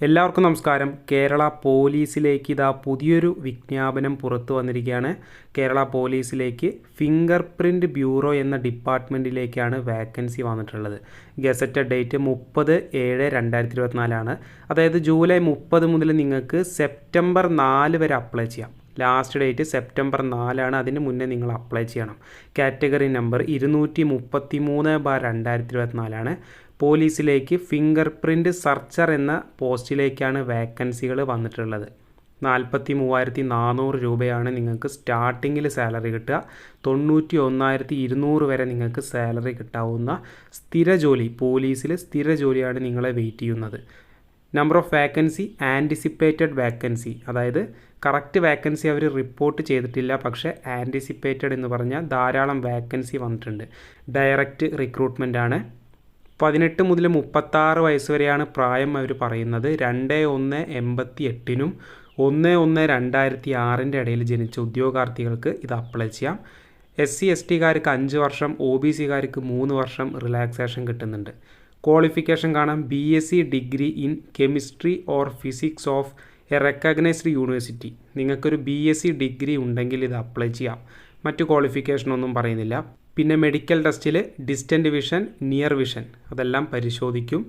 എല്ലാവർക്കും നമസ്കാരം. കേരള പോലീസിലേക്ക് ഇതാ പുതിയൊരു വിജ്ഞാപനം പുറത്തു വന്നിരിക്കുകയാണ്. കേരള പോലീസിലേക്ക് ഫിംഗർ പ്രിന്റ് ബ്യൂറോ എന്ന ഡിപ്പാർട്ട്മെന്റിലേക്കാണ് വാക്കൻസി വന്നിട്ടുള്ളത്. ഗസറ്റഡ് ഡേറ്റ് മുപ്പത് ഏഴ് രണ്ടായിരത്തി ഇരുപത്തിനാലാണ് അതായത് ജൂലൈ മുപ്പത് മുതൽ നിങ്ങൾക്ക് സെപ്റ്റംബർ നാല് വരെ അപ്ലൈ ചെയ്യാം. ലാസ്റ്റ് ഡേറ്റ് സെപ്റ്റംബർ നാലാണ്. അതിന് മുന്നേ നിങ്ങൾ അപ്ലൈ ചെയ്യണം. കാറ്റഗറി നമ്പർ ഇരുന്നൂറ്റി മുപ്പത്തി മൂന്ന് ബാർ രണ്ടായിരത്തി ഇരുപത്തിനാലാണ് പോലീസിലേക്ക് ഫിംഗർ പ്രിന്റ് സർച്ചർ എന്ന പോസ്റ്റിലേക്കാണ് വേക്കൻസികൾ വന്നിട്ടുള്ളത്. നാൽപ്പത്തി മൂവായിരത്തി നാനൂറ് രൂപയാണ് നിങ്ങൾക്ക് സ്റ്റാർട്ടിങ്ങിൽ സാലറി കിട്ടുക. തൊണ്ണൂറ്റി ഒന്നായിരത്തി ഇരുന്നൂറ് വരെ നിങ്ങൾക്ക് സാലറി കിട്ടാവുന്ന സ്ഥിര ജോലി പോലീസിൽ സ്ഥിര ജോലിയാണ് നിങ്ങളെ വെയിറ്റ് ചെയ്യുന്നത്. Number of vacancy anticipated vacancy. അതായത് കറക്റ്റ് വേക്കൻസി അവർ റിപ്പോർട്ട് ചെയ്തിട്ടില്ല പക്ഷേ ആന്റിസിപ്പേറ്റഡ് എന്ന് പറഞ്ഞാൽ ധാരാളം വേക്കൻസി വന്നിട്ടുണ്ട്. ഡയറക്റ്റ് റിക്രൂട്ട്മെന്റ് ആണ് പതിനെട്ട് മുതൽ മുപ്പത്താറ് വയസ്സ് വരെയാണ് പ്രായം അവർ പറയുന്നത്. രണ്ട് ഒന്ന് എൺപത്തി എട്ടിനും ഒന്ന് ഒന്ന് രണ്ടായിരത്തി ആറിന്റെ ഇടയിൽ ജനിച്ച ഉദ്യോഗാർത്ഥികൾക്ക് ഇത് അപ്ലൈ ചെയ്യാം. എസ് സി എസ് ടിക്കാർക്ക് അഞ്ച് വർഷം ഒ ബി സിക്കാർക്ക് മൂന്ന് വർഷം റിലാക്സേഷൻ കിട്ടുന്നുണ്ട്. ക്വാളിഫിക്കേഷൻ കാണാം. B S C degree in chemistry or physics of a recognised university. നിങ്ങൾക്കൊരു ബി എസ് സി ഡിഗ്രി ഉണ്ടെങ്കിൽ ഇത് അപ്ലൈ ചെയ്യാം. മറ്റു ക്വാളിഫിക്കേഷനൊന്നും പറയുന്നില്ല. പിന്നെ മെഡിക്കൽ ടെസ്റ്റിൽ ഡിസ്റ്റന്റ് വിഷൻ നിയർ വിഷൻ അതെല്ലാം പരിശോധിക്കും.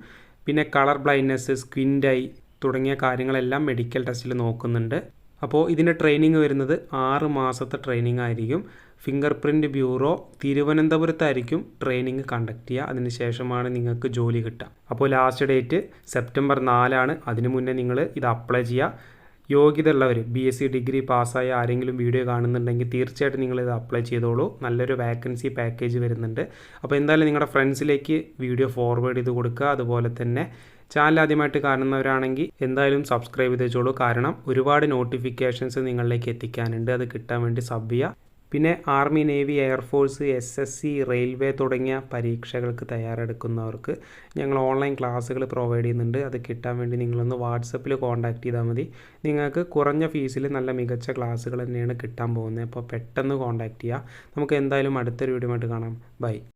പിന്നെ കളർ ബ്ലൈൻഡ്നെസ് സ്ക്വിൻഡൈ തുടങ്ങിയ കാര്യങ്ങളെല്ലാം മെഡിക്കൽ ടെസ്റ്റിൽ നോക്കുന്നുണ്ട്. അപ്പോൾ ഇതിന്റെ ട്രെയിനിങ് വരുന്നത് ആറ് മാസത്തെ ട്രെയിനിങ് ആയിരിക്കും. ഫിംഗർ പ്രിന്റ് ബ്യൂറോ തിരുവനന്തപുരത്തായിരിക്കും ട്രെയിനിങ് കണ്ടക്ട് ചെയ്യുക. അതിന് ശേഷമാണ് നിങ്ങൾക്ക് ജോലി കിട്ടുക. അപ്പോൾ ലാസ്റ്റ് ഡേറ്റ് സെപ്റ്റംബർ നാലാണ്. അതിനു മുന്നേ നിങ്ങൾ ഇത് അപ്ലൈ ചെയ്യുക. യോഗ്യത ഉള്ളവർ ബി എസ് സി ഡിഗ്രി പാസ്സായ ആരെങ്കിലും വീഡിയോ കാണുന്നുണ്ടെങ്കിൽ തീർച്ചയായിട്ടും നിങ്ങളിത് അപ്ലൈ ചെയ്തോളൂ. നല്ലൊരു വാക്കൻസി പാക്കേജ് വരുന്നുണ്ട്. അപ്പോൾ എന്തായാലും നിങ്ങളുടെ ഫ്രണ്ട്സിലേക്ക് വീഡിയോ ഫോർവേഡ് ചെയ്ത് കൊടുക്കുക. അതുപോലെ തന്നെ ചാനൽ ആദ്യമായിട്ട് കാണുന്നവരാണെങ്കിൽ എന്തായാലും സബ്സ്ക്രൈബ് ചെയ്തോളൂ കാരണം ഒരുപാട് നോട്ടിഫിക്കേഷൻസ് നിങ്ങളിലേക്ക് എത്തിക്കാനുണ്ട്. അത് കിട്ടാൻ വേണ്ടി സബ് ചെയ്യുക. പിന്നെ army navy air force S S C railway തുടങ്ങിയ പരീക്ഷകൾക്ക് തയ്യാറെടുക്കുന്നവർക്ക് ഞങ്ങൾ ഓൺലൈൻ ക്ലാസ്സുകൾ പ്രൊവൈഡ് ചെയ്യുന്നുണ്ട്. അത് കിട്ടാൻ വേണ്ടി നിങ്ങളൊന്ന് വാട്സപ്പിൽ കോൺടാക്ട് ചെയ്താൽ മതി. നിങ്ങൾക്ക് കുറഞ്ഞ ഫീസിൽ നല്ല മികച്ച ക്ലാസ്സുകൾ തന്നെയാണ് കിട്ടാൻ പോകുന്നത്. അപ്പോൾ പെട്ടെന്ന് കോൺടാക്ട് ചെയ്യുക. നമുക്ക് എന്തായാലും അടുത്തൊരു വീഡിയോ ആയിട്ട് കാണാം. ബൈ.